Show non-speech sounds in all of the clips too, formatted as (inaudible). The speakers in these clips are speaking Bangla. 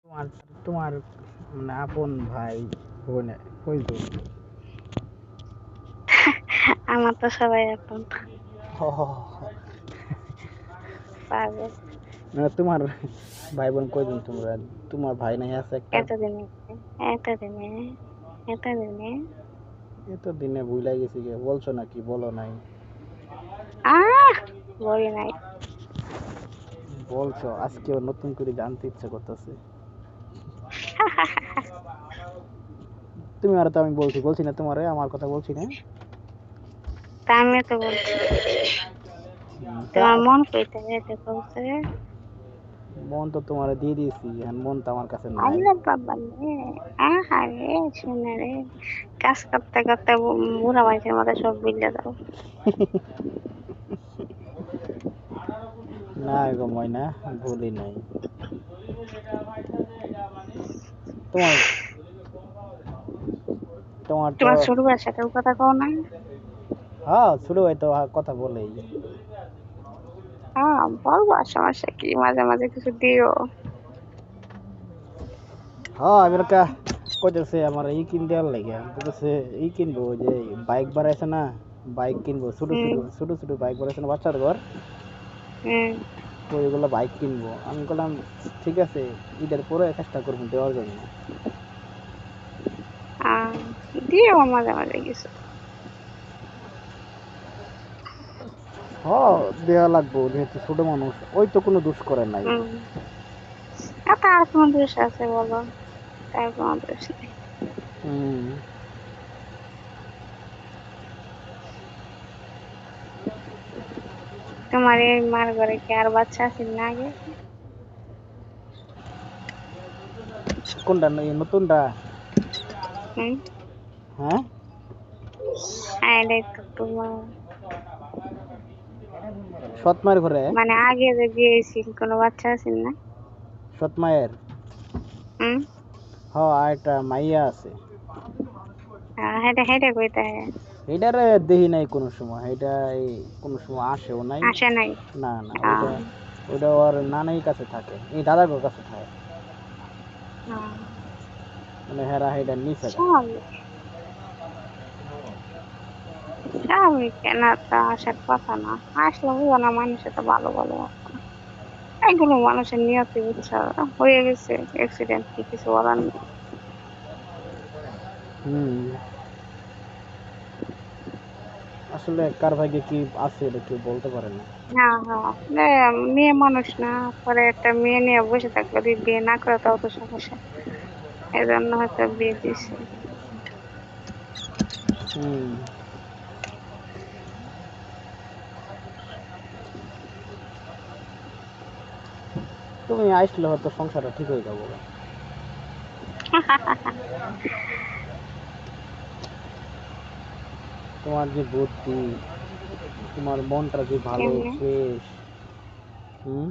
তোমার তোমার মানে আপন ভাই বোন কই তো আমার তো সবাই এখন ও, মানে তোমার ভাই বোন কয়জন তোমরা? তোমার ভাই নাই আছে এতদিনে এতদিনে এত দিনে ভুলাই গেছি গে বলছো নাকি? বলো নাই। আহ! বলি নাই। বলছো আজকেও নতুন করে জানতে ইচ্ছা করতেছে। তুমি আর তো আমি বলছি বলছি না তোমারে আমার কথা বলছি না। তা আমি তো বলছি। তোমার মন কইতে যেতে বলছে। মন তো তোমারে দিয়ে দিয়েছি এখন মন তো আমার কাছে নাই। আল্লাহ বাবা রে আহা রে শুনে রে। কাজ করতে করতে বুড়া মানুষের মতো সব বিলে দাও (laughs) না গো ময়না ভুলি নাই। তোমার তোমার তোমার ছোট ভাইয়ের সাথেও কথা কও না। হ্যাঁ ছোট ভাই তো কথা বলেই। হ্যাঁ বলব সমস্যা কি মাঝে মাঝে কিছু দিও। হ্যাঁ একটা কইতেছে আমার ই কিন দেওয়ার লাগে বলতেছে ই কিনবো যে বাইক বাড়াইছে না বাইক কিনবো ছোট ছোট ছোট ছোট বাইক বাড়াইছে না বাচ্চার ঘর। ওইগুলো বাইক কিনবো। আমি বললাম ঠিক আছে ঈদের পরে চেষ্টা করব দেওয়ার জন্য। আহ, দিও মাঝে মাঝে কিছু। হ্যাঁ দেওয়া লাগবো যেহেতু ছোট মানুষ ওই তো কোনো দোষ করে নাই। তার কোনো দোষ আছে বলো? তার কোনো দোষ নেই। হুম। তোমার এই মার ঘরে কি আর বাচ্চা আছে না আগে? কোনটা? নতুনটা? হুম? হ্যাঁ? হ্যাঁ তো তোমার। সৎমায়ের ঘরে? মানে আগে যে দিয়েছিল কোনো বাচ্চা আছে না? সৎমায়ের? হুম? হ্যাঁ আর একটা মাইয়া আছে। আহ, হেঁটে হেঁটে কইতে হ্যাঁ এটারে দেখি নাই কোনো সময় এটা কোনো সময় আসেও নাই। আসে নাই? না না ওটা ওটা ওর নানাই কাছে থাকে এই দাদার কাছে থাকে। মানে হেরা হেডা নিচে। স্বাভাবিক। তা আসার কথা না। আসলে বুঝো না মানুষে তো ভালো ভালো এগুলো মানুষের নিয়তি বুঝছ? হয়ে গেছে অ্যাক্সিডেন্ট কি কিছু বলার নেই। হুম। আসলে কার ভাগ্যে কি আছে এটা কেউ বলতে পারে না। হ্যাঁ হ্যাঁ মেয়ে মানুষ না পরে একটা মেয়ে নিয়ে বসে থাকলে যদি বিয়ে না করে তাও তো সমস্যা। এই জন্য হয়তো বিয়ে হুম। তুমি আসলে হয়তো সংসারটা ঠিক হয়ে যাব। (laughs) তোমার যে বুদ্ধি তোমার মনটা যে ভালো? ফ্রেশ হুম?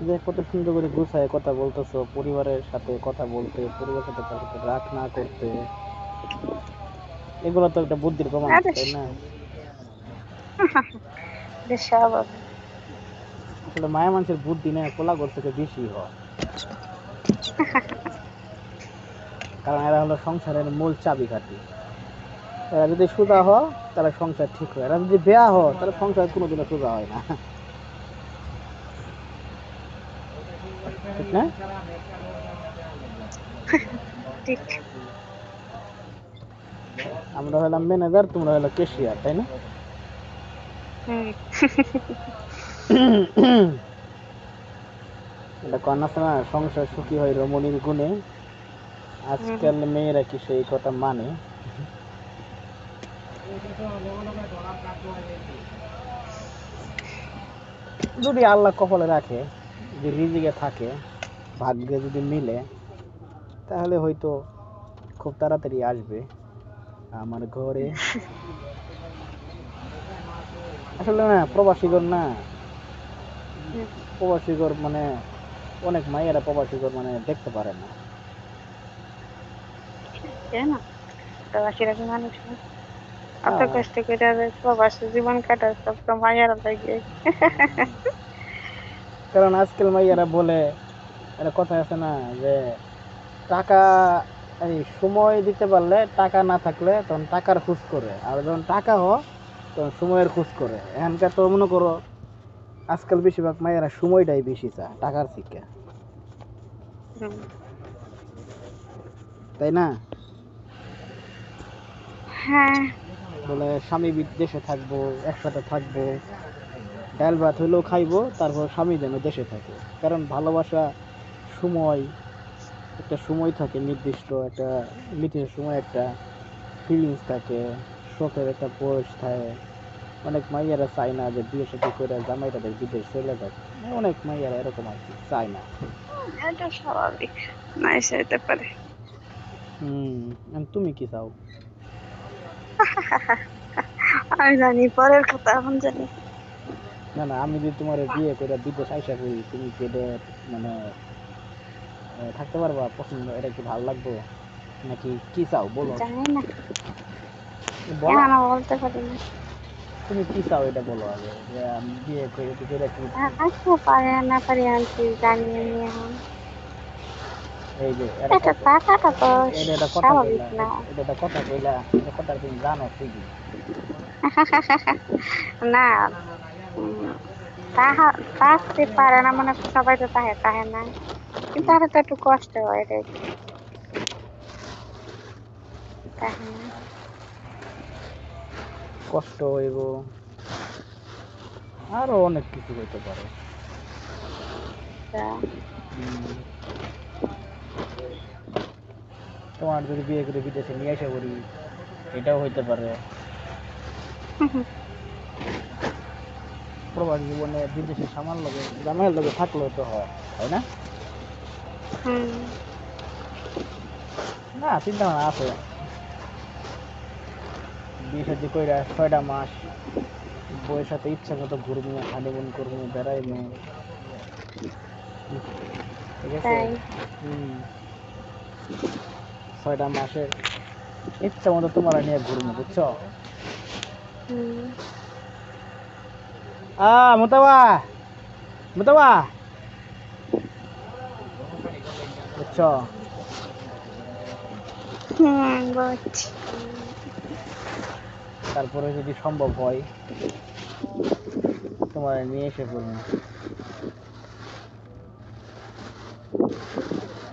যে কত সুন্দর করে গুছায় কথা বলতেছো পরিবারের সাথে কথা বলতে পরিবারের সাথে তার সাথে রাগ না করতে। এগুলো তো একটা বুদ্ধির প্রমাণ। তাই না? (laughs) আসলে মায়া মানুষের বুদ্ধি না কোলাগর থেকে বেশি হয় (laughs) কারণ এরা হলো সংসারের মূল চাবিকাঠি। যদি সোজা হয় তাহলে সংসার ঠিক হয়। এরা যদি বেয়া হয় তাহলে সংসার কোনোদিনও সোজা হয় না। ঠিক না? ঠিক। আমরা হলাম ম্যানেজার তোমরা হলো কেশিয়ার তাই না? (coughs) এটা কন্যা আছে না সংসার সুখী হয় রমণীর গুণে। আজকাল মেয়েরা কি সেই কথা মানে? যদি আল্লাহ কপালে রাখে যে রিজিকে থাকে, ভাগ্যে যদি মিলে, তাহলে হয়তো খুব তাড়াতাড়ি আসবে আমার ঘরে। আসলে না, প্রবাসীগণ না। প্রবাসীগর মানে অনেক মায়েরা প্রবাসীগর মানে দেখতে পারে না। তাই প্রবাসীরা কি মানুষ অত হ্যাঁ। কষ্ট করে প্রবাসী জীবন কাটার সব তো মায়েরা লাগে। কারণ আজকাল মাইয়ারা বলে একটা কথা আছে না যে টাকা এই সময় দিতে পারলে টাকা না থাকলে তখন টাকার খোঁজ করে। আর যখন টাকা হ তখন সময়ের খোঁজ করে। এখানকার তো মনে করো আজকাল বেশিরভাগ মায়েরা সময়টাই বেশি চায় টাকার থেকে তাই না? হ্যাঁ। বলে স্বামী বিদেশে থাকব একসাথে থাকব। ডাল ভাত হইলেও খাইবো তারপর স্বামী যেন দেশে থাকে। কারণ ভালোবাসা সময় একটা সময় থাকে নির্দিষ্ট একটা নির্দিষ্ট সময় একটা ফিলিংস থাকে শখের একটা বয়স থাকে। অনেক মাইয়ারা চায় না যে বিয়ে সাথে করে জামাই তাদের বিদেশ চলে যাক। অনেক মাইয়ারা এরকম আর কি চায় না। এটা স্বাভাবিক নাই সেতে পারে। হুম তুমি কি চাও? আমি জানি পরের কথা এখন জানি। না না আমি যদি তোমার বিয়ে করে বিদেশ আইসা করি তুমি কি এটা মানে থাকতে পারবা? পছন্দ? এটা কি ভালো লাগবে? নাকি কি চাও? বলো। জানি না। এখনও বলতে পারি না। তুমি কি চাও এটা বলো আগে? আমি বিয়ে করে কি করে কি পারে না পারি আমি কি জানি আমি এখন এই যে এটা এটা টাকাটা তো এটা কথা স্বাভাবিক কইলা না এটা কথা কইলা এটা কথা তুমি জানো ঠিকই না তাহা থাকতে পারে না মানে সবাই তো তাহে তাহে না কিন্তু আর তো একটু কষ্ট হয় তাহে না কষ্ট হইব আরও অনেক কিছু হইতে পারে তোমার যদি বিয়ে করে বিদেশে নিয়ে আসা করি এটাও হইতে পারে। প্রবাসী জীবনে বিদেশে সামাল লগে জামাইয়ের লগে থাকলেও তো হয় তাই না? না চিন্তা ভাবনা আছে। বিয়ে সাথে কইরা ছয়টা মাস বউয়ের সাথে ইচ্ছা মতো ঘুরবো হানিমুন করব বেড়াইবো ঠিক আছে? হুম। ছয়টা মাসের ইচ্ছা মতো তোমার নিয়ে ঘুরবো, বুঝছ? আ, মোতাবা মোতাবা। বুঝছ? তারপরে যদি সম্ভব হয়, তোমার নিয়ে এসে পড়ব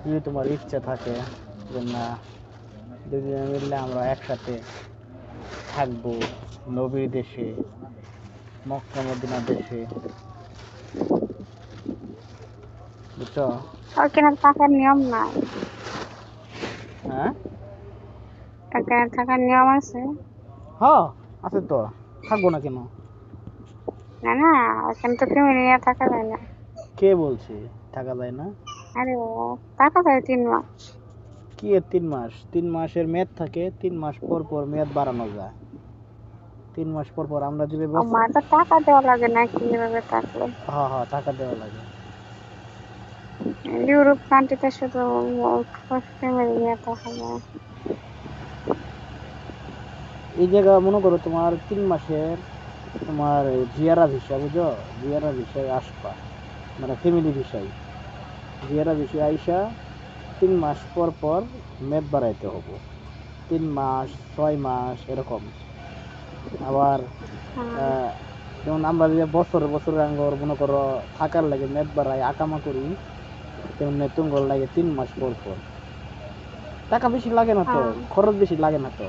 যদি তোমার ইচ্ছা থাকে। যে না দুজনে মিললে আমরা একসাথে থাকব নবীর দেশে মক্কা মদিনা দেশে। বুঝছ? ওখানে থাকার নিয়ম নাই। হ্যাঁ? ওখানে থাকার নিয়ম আছে। হ্যাঁ আছে তো। থাকব না কেন? না না ওখানে তো ফ্যামিলি নিয়ে থাকা যায় না। কে বলছে থাকা যায় না? আরে ও থাকা যায় তিন মাস। কি এর তিন মাস? তিন মাসের মেয়াদ থাকে তিন মাস পর পর মেয়াদ বাড়ানো যায়। তিন মাস পর পর আমরা যদি টাকা দেওয়া লাগে না কীভাবে থাকলে। হ্যাঁ হ্যাঁ টাকা দেওয়া লাগে। ইউরোপ কান্ট্রিতে শুধু ফ্যামিলি নিয়ে থাকা যায়। এই জায়গা মনে করো তোমার তিন মাসের তোমার জিয়ারা ভিসা বুঝো জিয়ারা ভিসায় আসবা। মানে ফ্যামিলি ভিসাই জিয়ারা ভিসায় আইসা তিন মাস পর পর মেদ বাড়াইতে হব। তিন মাস ছয় মাস এরকম। আবার আহ, যেমন আমরা যে বছর বছর আঙ্গর মনে করো থাকার লাগে মেদ বাড়াই আকামা করি তেমনি তুঙ্গর লাগে তিন মাস পর পর। টাকা বেশি লাগে না তো হ্যাঁ। খরচ বেশি লাগে না তো।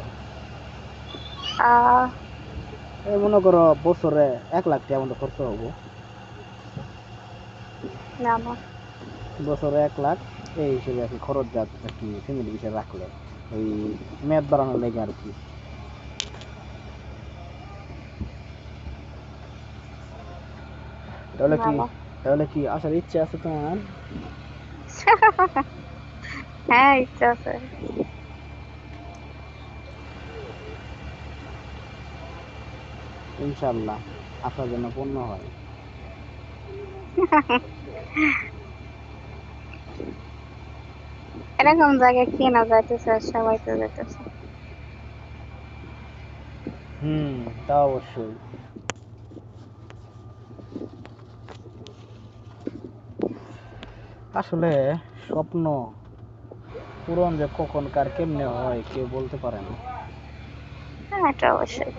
এই মনে করো বছরে এক লাখ টাকা মতো খরচ হব। বছরে এক লাখ। এই হিসেবে আর কি খরচ যা আর কি ফ্যামিলি হিসেবে রাখলে ওই মেয়াদ বাড়ানোর লেগে আর কি। তাহলে কি তাহলে কি আসার ইচ্ছে আছে তোমার? (laughs) হ্যাঁ ইচ্ছা আছে। ইনশাল্লাহ আসার জন্য পূর্ণ হয়। (laughs) এরকম জায়গায় কেনা যাইতেছে যাইতেছে সবাই তো যাইতেছে হুম তা অবশ্যই আসলে স্বপ্ন পূরণ যে কখন কার কেমনে হয় কেউ বলতে পারে না হ্যাঁ এটা অবশ্যই